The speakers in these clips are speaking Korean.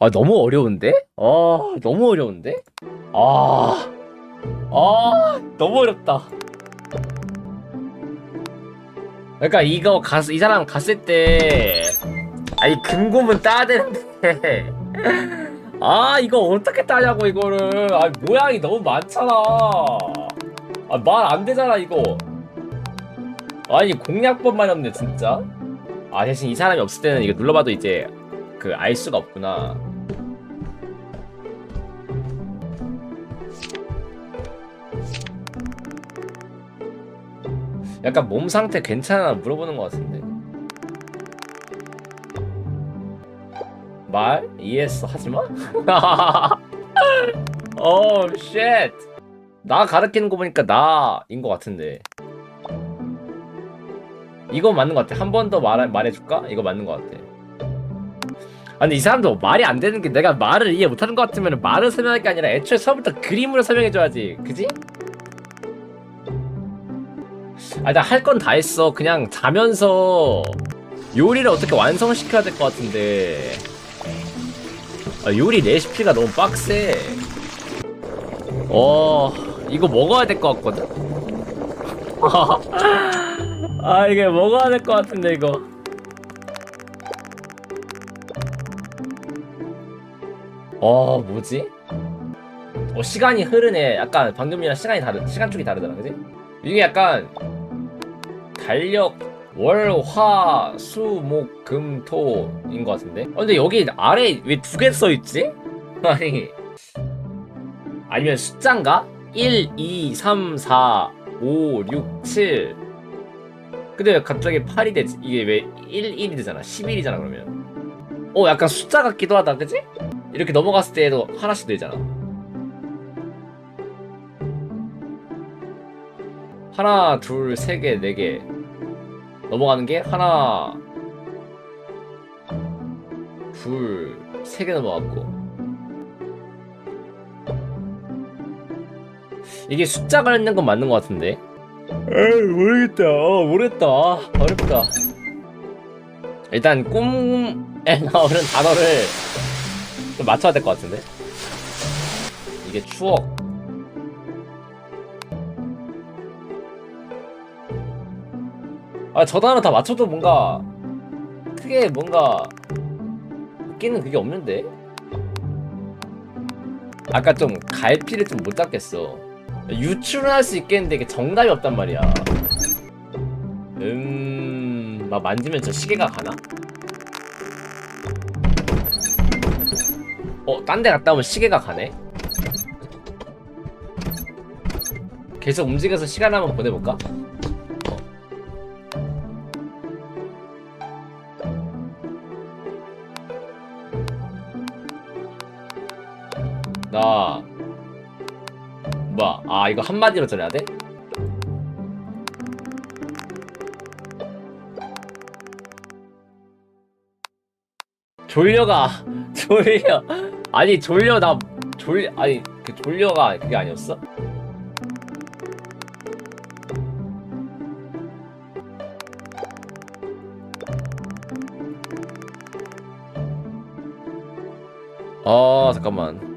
아 너무 어려운데? 아 너무 어려운데? 아, 아 너무 어렵다. 그러니까 이거 갔, 이 사람 갔을 때 아니 금고문 따야 되는데 아 이거 어떻게 따냐고 이거를 아 모양이 너무 많잖아 아 말 안 되잖아 이거 아니 공략법만 없네 진짜 아 대신 이 사람이 없을 때는 이거 눌러봐도 이제 그 알 수가 없구나 약간 몸 상태 괜찮아 물어보는 것 같은데 말? 이해했어 하지마? 오 쉣. 나 가르치는 거 보니까 나인 것 같은데 이거 맞는 것 같아 한 번 더 말, 말해줄까? 이거 맞는 것 같아 아 근데 이 사람도 말이 안 되는 게 내가 말을 이해 못하는 것 같으면 말을 설명할 게 아니라 애초에 처음부터 그림으로 설명해줘야지 그지? 아 나 할 건 다 했어. 그냥 자면서 요리를 어떻게 완성시켜야 될 것 같은데. 아, 요리 레시피가 너무 빡세. 어 이거 먹어야 될 것 같거든? 아 이게 먹어야 될 것 같은데 이거. 어 뭐지? 어 시간이 흐르네. 약간 방금이랑 시간이 다르 시간 쪽이 다르더라 그지? 이게 약간 달력 월, 화, 수, 목, 금, 토인 것 같은데? 어, 근데 여기 아래 왜 두 개 써있지? 아니 아니면 숫자인가? 1, 2, 3, 4, 5, 6, 7 근데 왜 갑자기 8이 되지? 이게 왜 1, 1이 되잖아 11이잖아 그러면 어 약간 숫자 같기도 하다 그지? 이렇게 넘어갔을 때도 하나씩 되잖아 하나, 둘, 세 개, 네 개. 넘어가는 게 하나, 둘, 세 개 넘어갔고. 이게 숫자 관련된 건 맞는 것 같은데. 에이 모르겠다. 어, 모르겠다. 아, 어렵다. 일단 꿈에 나오는 단어를 좀 맞춰야 될 것 같은데. 이게 추억. 아, 저 단어 다 맞춰도 뭔가 크게 뭔가 웃기는 그게 없는데? 아까 좀 갈피를 좀 못 잡겠어. 유출은 할 수 있겠는데 이게 정답이 없단 말이야. 음, 막 만지면 저 시계가 가나? 어, 딴 데 갔다 오면 시계가 가네? 계속 움직여서 시간 한번 보내볼까? 나 뭐야? 아 이거 한마디로 전해야 돼? 졸려가. 졸려. 아니 졸려. 나 졸 아니 그 졸려가 그게 아니었어? 아 잠깐만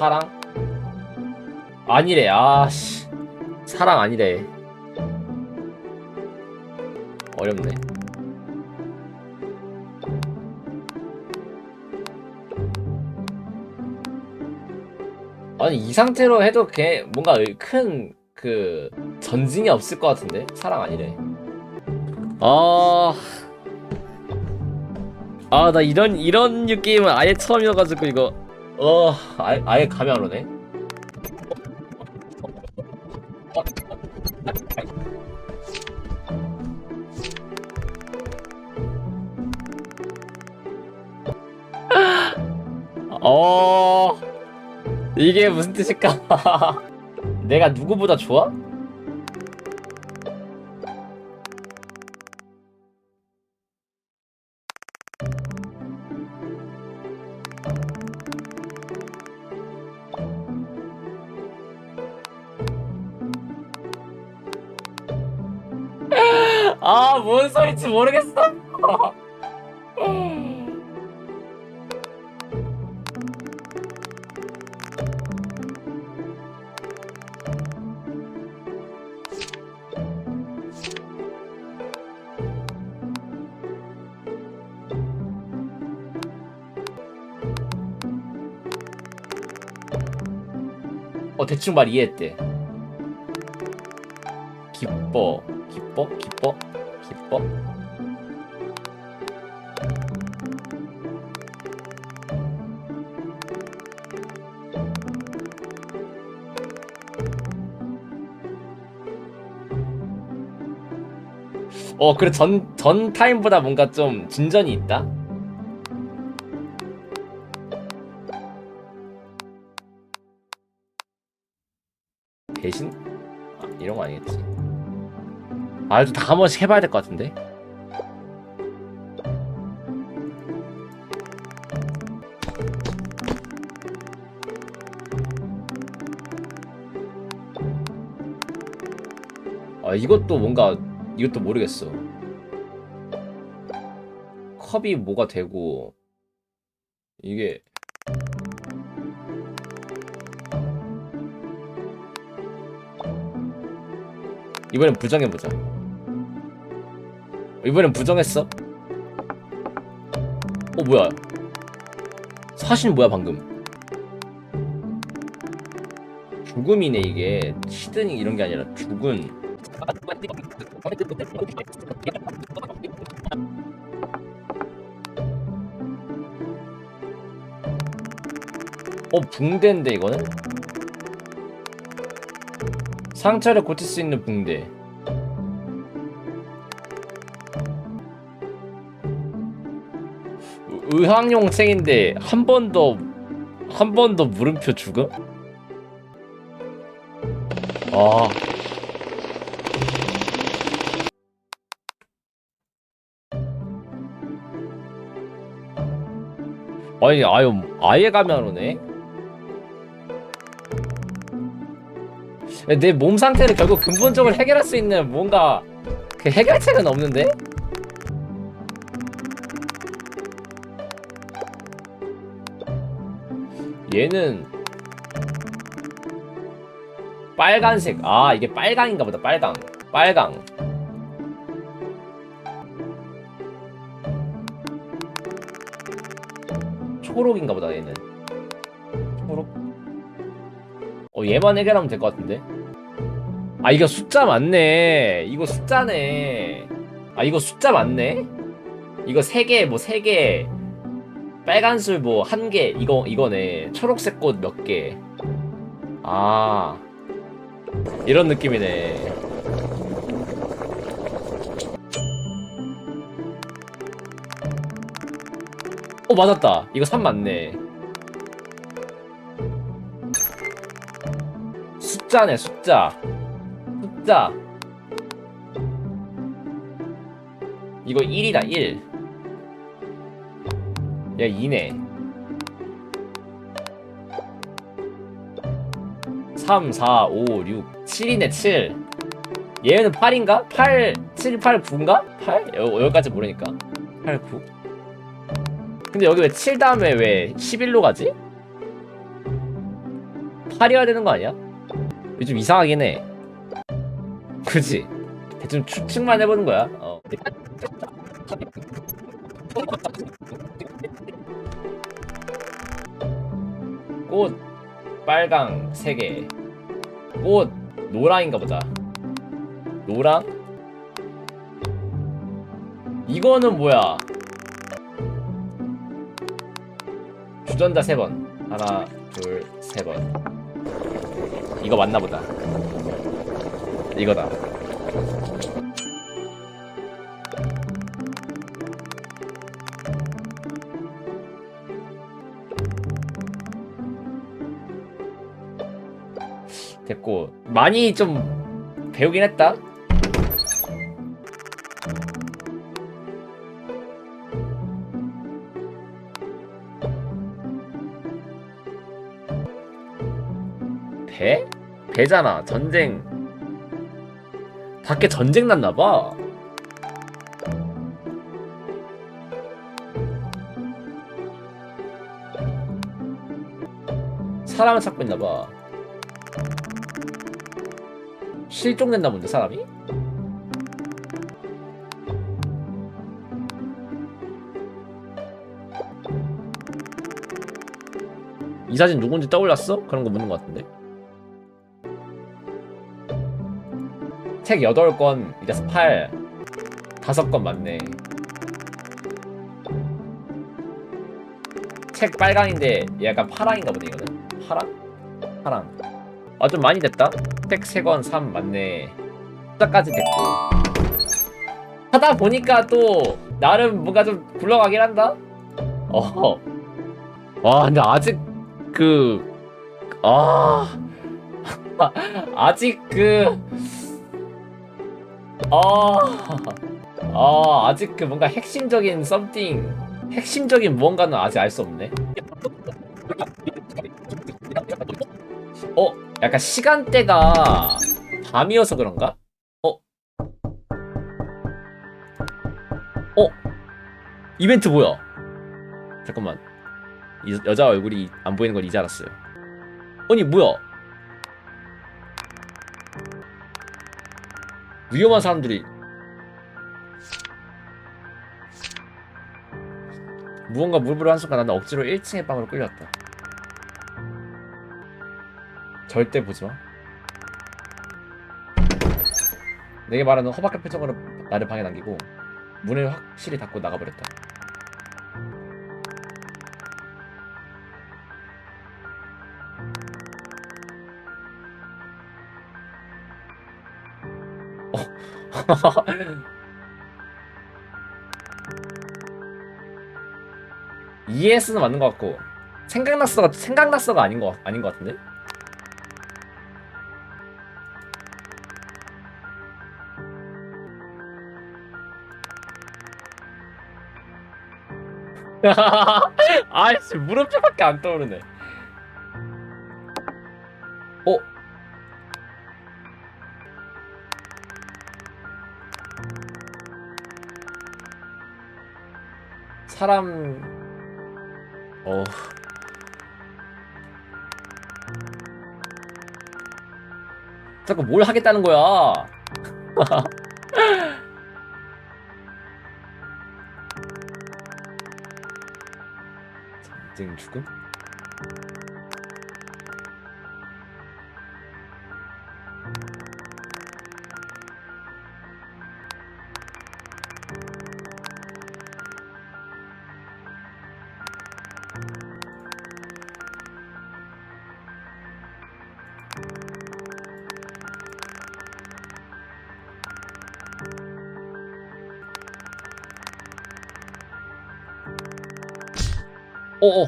사랑? 아니래 아씨. 사랑 아니래. 어렵네. 아니 이 상태로 해도 걔 뭔가 큰 그 전징이 없을 것 같은데? 사랑 아니래. 아... 아 나 이런 이런 류 게임은 아예 처음이어가지고 이거 어 아예, 아예 감이 안 오네 어 이게 무슨 뜻일까 내가 누구보다 좋아? 모르겠어. 어 대충 말 이해했대. 기뻐, 기뻐, 기뻐, 기뻐. 어 그래 전 전 타임보다 뭔가 좀 진전이 있다. 대신 아, 이런 거 아니겠지. 아, 이거 다한 번씩 해봐야 될 것 같은데. 아, 이것도 뭔가 이것도 모르겠어. 컵이 뭐가 되고 이게 이번엔 부정해보자. 이번엔 부정했어? 어, 뭐야? 사실 뭐야, 방금? 죽음이네, 이게. 시드닝 이런 게 아니라 죽은. 어, 붕대인데, 이거는? 상처를 고칠 수 있는 붕대. 의- 의학용 책인데 한 번 더 한 번 더 물음표 죽음? 아. 아니 아유 아예 가면 오네. 내 몸 상태를 결국 근본적으로 해결할 수 있는 뭔가 그 해결책은 없는데? 얘는 빨간색 아 이게 빨강인가 보다 빨강 빨강 초록인가 보다 얘는. 초록? 어 얘만 해결하면 될 것 같은데? 아 이거 숫자 맞네. 이거 숫자네. 아 이거 숫자 맞네? 이거 세개뭐세 개. 빨간 술 뭐 한 개. 이거 이거네. 초록색 꽃 몇 개? 아 이런 느낌이네 어 맞았다. 이거 3 맞네. 숫자네 숫자. 숫자. 이거 1이다 1 야 2네. 3 4 5 6 7이네 7 얘는 8인가? 8 7 8 9인가? 8? 여, 여기까지 모르니까. 8 9 근데 여기 왜 7 다음에 왜 11로 가지? 8이어야 되는 거 아니야? 좀 이상하긴 해. 그지? 대충 추측만 해보는 거야. 어. 꽃 빨강 3개. 꽃 노랑인가 보다. 노랑? 이거는 뭐야? 주전자 3번. 하나, 둘, 세 번. 이거 맞나 보다. 이거다. 됐고 많이 좀 배우긴 했다. 배? 배잖아 전쟁 밖에 전쟁 났나봐 사람을 찾고 있나봐 실종됐나 본데 사람이? 이 사진 누군지 떠올랐어? 그런 거 묻는 것 같은데 책 8권 이래서 8 5권 맞네. 책 빨강인데 얘 약간 파랑인가 보네 이거는. 파랑? 파랑. 아 좀 많이 됐다. 책 3권 3 맞네. 숫자까지 됐고. 하다 보니까 또 나름 뭔가 좀 굴러가긴 한다? 어허. 와 근데 아직 그 아... 아직 그 아... 아 아직 그 뭔가 핵심적인 썸띵 핵심적인 무언가는 아직 알 수 없네 어? 약간 시간대가 밤이어서 그런가? 어? 어? 이벤트 뭐야? 잠깐만 이 여자 얼굴이 안 보이는 걸 이제 알았어요. 아니 뭐야? 위험한 사람들이 무언가 물불을 한 순간 나는 억지로 1층의 방으로 끌렸다. 절대 보지 마. 내게 말하는 허박한 표정으로 나를 방에 남기고 문을 확실히 닫고 나가버렸다. ES는 맞는 것 같고 생각났어가 생각났어가 아닌 거 아닌 것 같은데? 아이씨 물음표밖에 안 떠오르네. 어? 사람. 어. 자꾸 뭘 하겠다는 거야? 전쟁 죽음? 어어.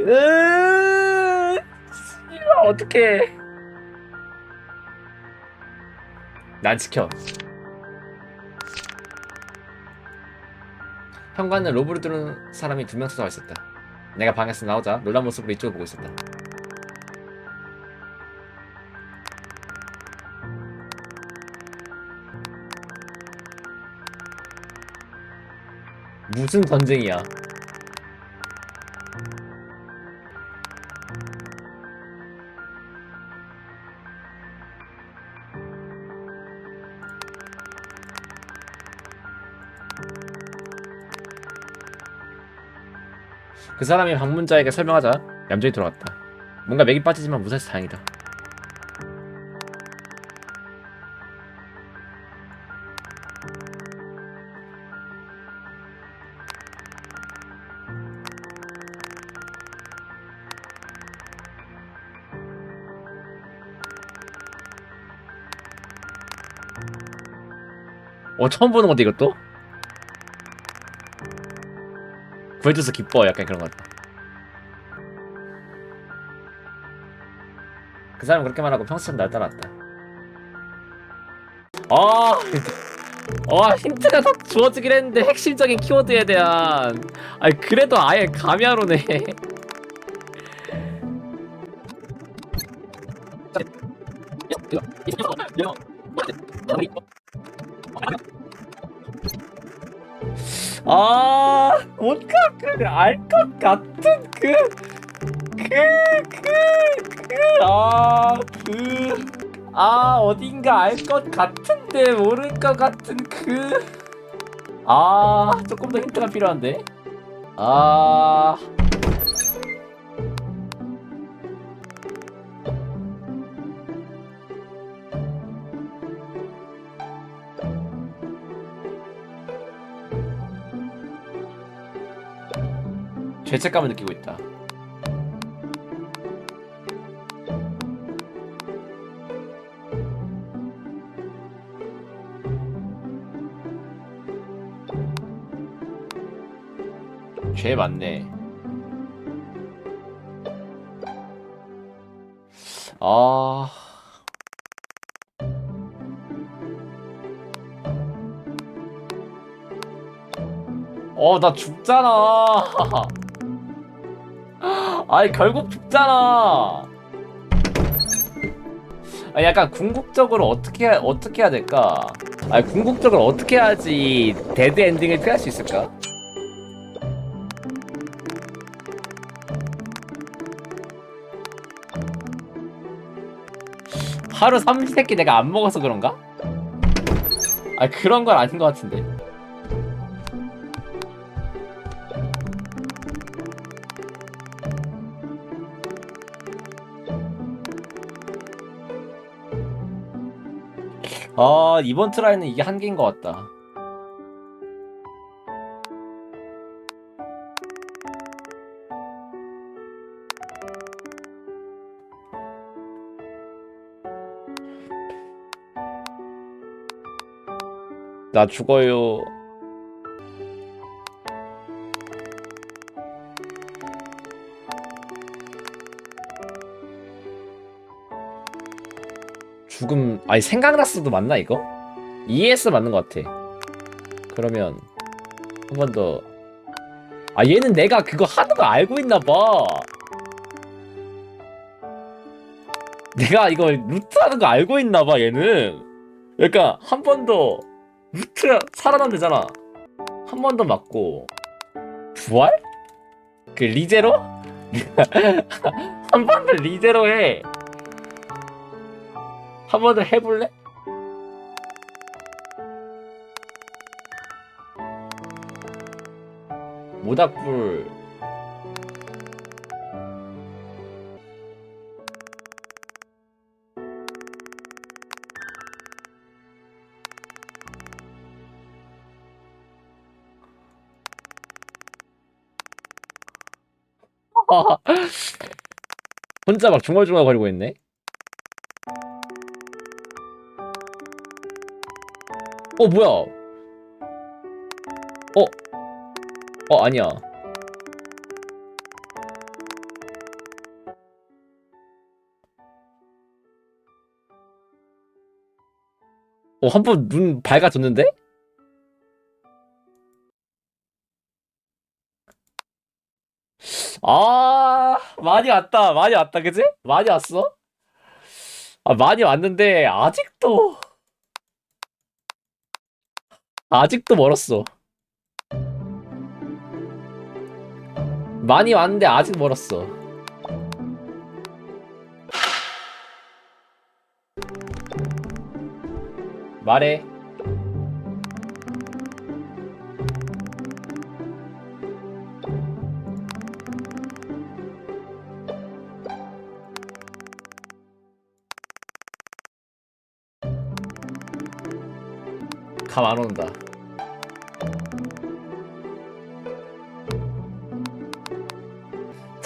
으 씨발 어떡해. 난 지켜. 현관은 로브를 뚫는 사람이 두 명 찾아와 있었다. 내가 방에서 나오자 놀란 모습으로 이쪽을 보고 있었다 무슨 전쟁이야 그 사람이 방문자에게 설명하자 얌전히 돌아갔다. 뭔가 맥이 빠지지만 무사해서 다행이다. 어 처음 보는 건데 이것도? 구해줘서 기뻐 약간 그런 것 같다 그 사람 그렇게 말하고 평소처럼 날 따라왔다 아, 아 힌트가 더 주어지긴 했는데 핵심적인 키워드에 대한 아니 그래도 아예 감이 안 오네 아 뭔가 그알것 같은 그 그그그아그 아 어딘가 알 것 같은데 모를 것 같은 그 아 조금 더 힌트가 필요한데? 아 죄책감을 느끼고 있다. 죄 많네. 아. 어, 나 죽잖아. 아니, 결국 죽잖아. 아, 약간 궁극적으로 어떻게, 해- 어떻게 해야 될까? 아니, 궁극적으로 어떻게 해야지 데드 엔딩을 피할 수 있을까? 하루 삼시세끼 내가 안 먹어서 그런가? 아 그런 건 아닌 것 같은데. 아 이번 트라이는 이게 한계인 것 같다. 나 죽어요. 아니 생각났어도 맞나 이거? ES 맞는 것 같아. 그러면 한 번 더. 아 얘는 내가 그거 하는 거 알고 있나 봐. 내가 이거 루트 하는 거 알고 있나 봐 얘는. 그러니까 한 번 더 루트 살아나면 되잖아. 한 번 더 맞고 부활? 그 리제로? 한 번 더 리제로 해. 한번더 해볼래? 모닥불 혼자 막 중얼중얼 거리고 있네. 어 뭐야? 어? 어 아니야. 어 한 번 눈 밝아졌는데? 아 많이 왔다 많이 왔다 그지? 많이 왔어? 아 많이 왔는데 아직도 아직도 멀었어. 많이 왔는데 아직 멀었어. 말해. 감 안 온다.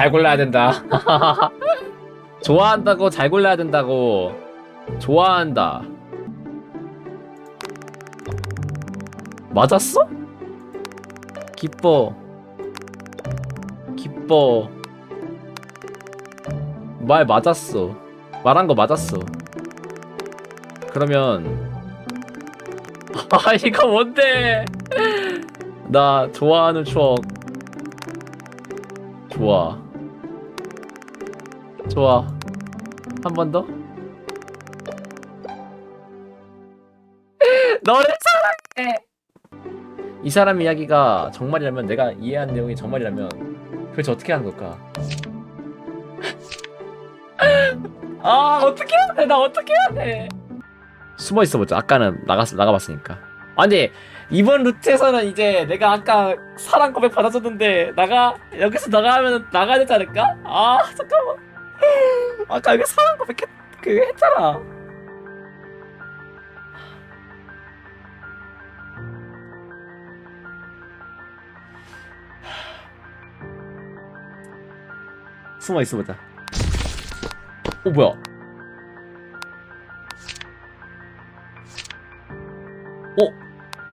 잘 골라야 된다. 좋아한다고 잘 골라야 된다고. 좋아한다. 맞았어? 기뻐. 기뻐. 말 맞았어. 말한 거 맞았어. 그러면 아 이거 뭔데? 나 좋아하는 추억. 좋아. 좋아. 한 번 더? 너를 사랑해. 이 사람 이야기가 정말이라면 내가 이해한 내용이 정말이라면 도대체 어떻게 하는 걸까? 아 어떻게 해야 돼? 나 어떻게 해야 돼? 숨어 있어 보자. 아까는 나갔 나가봤으니까. 아니 이번 루트에서는 이제 내가 아까 사랑 고백 받아줬는데 나가 여기서 나가면 나가야 되지 않을까? 아 잠깐만. 아까 여기 사랑 고백 했, 그 했잖아. 숨어 있어 보자. 어 뭐야?